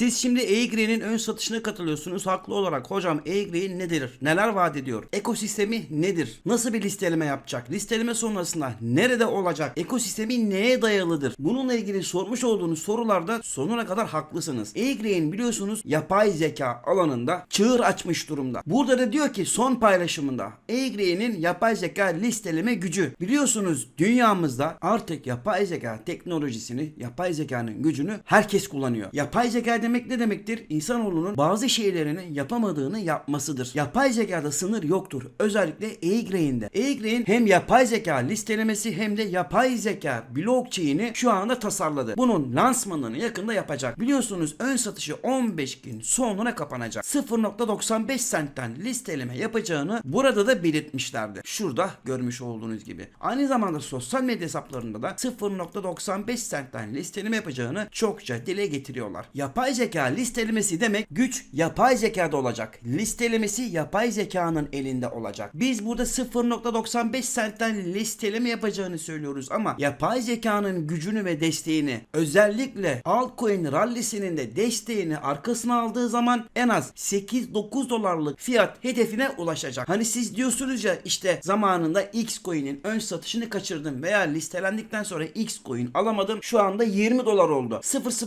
Siz şimdi Eigre'nin ön satışına katılıyorsunuz haklı olarak. Hocam Eigre nedir? Neler vaat ediyor? Ekosistemi nedir? Nasıl bir listeleme yapacak? Listeleme sonrasında nerede olacak? Ekosistemi neye dayalıdır? Bununla ilgili sormuş olduğunuz sorularda sonuna kadar haklısınız. Eigre'in biliyorsunuz yapay zeka alanında çığır açmış durumda. Burada da diyor ki son paylaşımında Eigre'nin yapay zeka listeleme gücü. Biliyorsunuz dünyamızda artık yapay zeka teknolojisini, yapay zekanın gücünü herkes kullanıyor. Yapay zeka demek ne demektir? İnsanoğlunun bazı şeylerini yapamadığını yapmasıdır. Yapay zekada sınır yoktur. Özellikle Eigre'inde. Eigre'in hem yapay zeka listelemesi hem de yapay zeka blockchain'i şu anda tasarladı. Bunun lansmanını yakında yapacak. Biliyorsunuz ön satışı 15 gün sonra kapanacak. 0.95 centten listeleme yapacağını burada da belirtmişlerdi. Şurada görmüş olduğunuz gibi. Aynı zamanda sosyal medya hesaplarında da 0.95 centten listeleme yapacağını çokça dile getiriyorlar. Yapay zeka listelemesi demek güç yapay zekada olacak. Listelemesi yapay zekanın elinde olacak. Biz burada 0.95 centten listeleme yapacağını söylüyoruz ama yapay zekanın gücünü ve desteğini özellikle altcoin rallisinin de desteğini arkasına aldığı zaman en az 8-9 dolarlık fiyat hedefine ulaşacak. Hani siz diyorsunuz ya işte zamanında X coin'in ön satışını kaçırdım veya listelendikten sonra X coin alamadım. Şu anda 20 dolar oldu.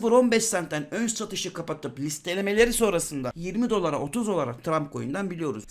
0015 centten ön satışı kapatıp listelemeleri sonrasında 20 dolara 30 dolara Trump coin'den biliyoruz.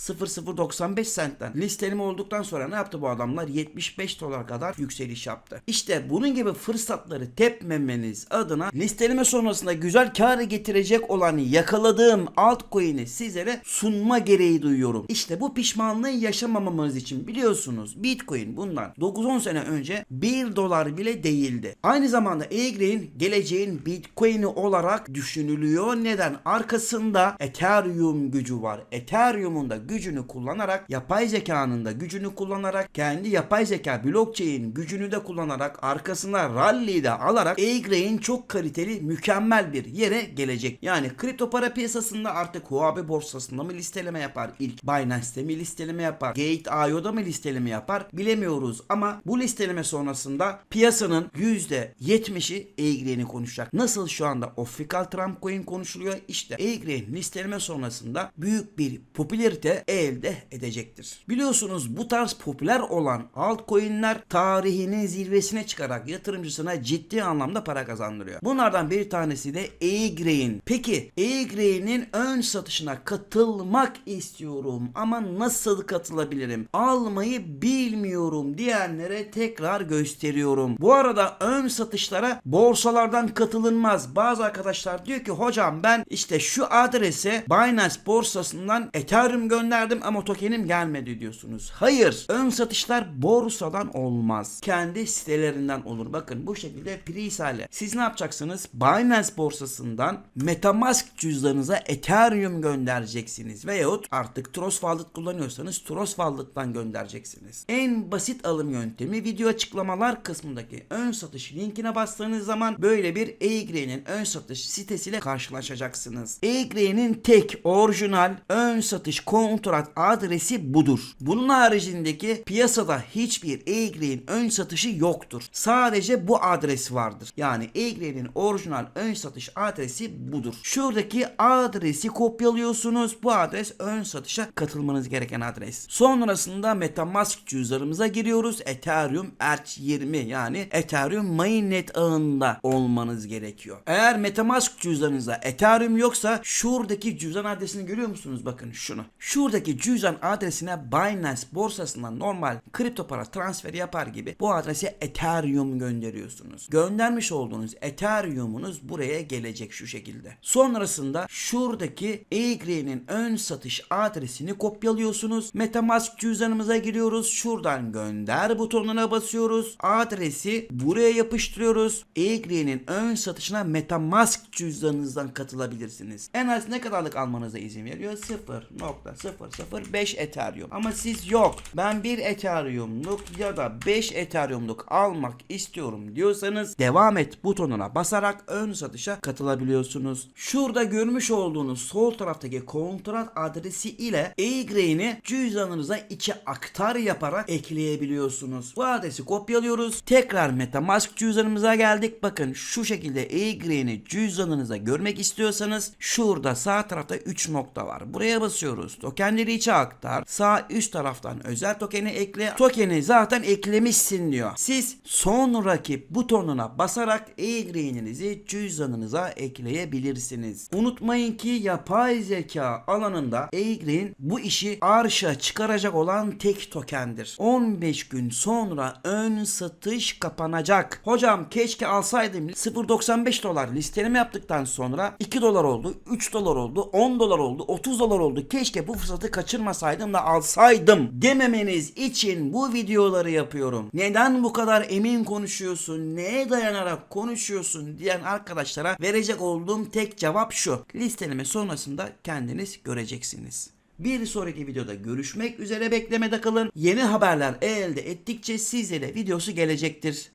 0095 centten listeleme olduktan sonra ne yaptı bu adamlar? 75 dolar kadar yükseliş yaptı. İşte bunun gibi fırsatları tepmemeniz adına listeleme sonrasında güzel kar getirecek olan yakaladığım altcoin'i sizlere sunma gereği duyuyorum. İşte bu pişmanlığı yaşamamamız için biliyorsunuz Bitcoin bundan 9-10 sene önce 1 dolar bile değildi. Aynı zamanda Eigre'in geleceğin Bitcoin'i olarak düşünülüyor. Neden? Arkasında Ethereum gücü var. Ethereum'un da gücünü kullanarak yapay zekanın da gücünü kullanarak kendi yapay zeka blockchain gücünü de kullanarak arkasına rally de alarak Eigre'in çok kaliteli mükemmel bir yere gelecek. Yani kripto para piyasasında artık Huobi borsasında mı listeleme yapar? İlk Binance'te mi listeleme yapar? Gate.io'da mı listeleme yapar? Bilemiyoruz ama bu listeleme sonrasında piyasanın %70'i Eigre'ni konuşacak. Nasıl şu anda Official Trump Coin konuşuluyor? İşte Eigre'nin listeleme sonrasında büyük bir popülarite elde edecektir. Biliyorsunuz bu tarz popüler olan altcoin'ler tarihinin zirvesine çıkarak yatırımcısına ciddi anlamda para kazandırıyor. Bunlardan bir tanesi de Eigre'in. Peki Eigre'nin ön satışına katılmak istiyorum ama nasıl katılabilirim? Almayı bilmiyorum diyenlere tekrar gösteriyorum. Bu arada ön satışlara borsalardan katılınmaz. Bazı arkadaşlar diyor ki hocam ben işte şu adrese Binance borsasından Ethereum gönderdim ama tokenim gelmedi diyorsunuz. Hayır. Ön satışlar borsadan olmaz. Kendi sitelerinden olur. Bakın bu şekilde pre-sale. Siz ne yapacaksınız? Binance borsasından Metamask cüzdanınıza Ethereum göndereceksiniz. Veyahut artık Trust Wallet kullanıyorsanız Trust Wallet'tan göndereceksiniz. En basit alım yöntemi video açıklamalar kısmındaki ön satış linkine bastığınız zaman böyle bir Eigre'nin ön satış sitesiyle karşılaşacaksınız. Eigre'nin tek orijinal ön satış kontrat adresi budur. Bunun haricindeki piyasada hiçbir Eigre'nin ön satışı yoktur. Sadece bu adres vardır. Yani Eigre'nin orijinal ön satış adresi budur. Şuradaki adresi kopyalıyorsunuz. Bu adres ön satışa katılmanız gereken adres. Sonrasında Metamask cüzdanımıza giriyoruz. Ethereum ERC20 yani Ethereum mainnet ağında olmanız gerekiyor. Eğer Metamask cüzdanınızda Ethereum yoksa şuradaki cüzdan adresini görüyor musunuz? Bakın şunu. Şuradaki cüzdan adresine Binance borsasından normal kripto para transferi yapar gibi bu adrese Ethereum gönderiyorsunuz. Göndermiş olduğunuz Ethereum'unuz buraya gelecek şu şekilde. Sonrasında şuradaki Eigre'nin ön satış adresini kopyalıyorsunuz. Metamask cüzdanımıza giriyoruz. Şuradan gönder butonuna basıyoruz. Adresi buraya yapıştırıyoruz. Eigre'nin ön satışına Metamask cüzdanınızdan katılabilirsiniz. En az ne kadarlık almanıza izin veriyor? 0.005 Ethereum. Ama siz yok. Ben 1 Ethereum'luk ya da 5 Ethereum'luk almak istiyorum diyorsanız devam et butonuna basarak ön satışa katılabiliyorsunuz. Şurada görmüş olduğunuz sol taraftaki kontrat adresi ile Eigre'ni cüzdanınıza içe aktar yaparak ekleyebiliyorsunuz. Bu adresi kopyalıyoruz. Tekrar Metamask cüzdanımıza geldik. Bakın şu şekilde Eigre'ni cüzdanınıza görmek istiyorsanız şurada sağ tarafta 3 nokta var. Buraya basıyoruz. Tokenleri içe aktar. Sağ üst taraftan özel tokeni ekle. Tokeni zaten eklemişsin diyor. Siz sonraki butonuna basarak e-green'inizi cüzdanınıza ekleyebilirsiniz. Unutmayın ki yapay zeka alanında e-green bu işi arşa çıkaracak olan tek tokendir. 15 gün sonra ön satış kapanacak. Hocam keşke alsaydım 0.95 dolar listeleme yaptıktan sonra 2 dolar oldu, 3 dolar oldu, 10 dolar oldu, 30 dolar oldu. Keşke bu fırsatı kaçırmasaydım da alsaydım dememeniz için bu videoları yapıyorum. Neden bu kadar emin konuşuyorsun, neye dayanarak konuşuyorsun diyen arkadaşlara verecek olduğum tek cevap şu. Listeleme sonrasında kendiniz göreceksiniz. Bir sonraki videoda görüşmek üzere beklemede kalın. Yeni haberler elde ettikçe sizlere videosu gelecektir.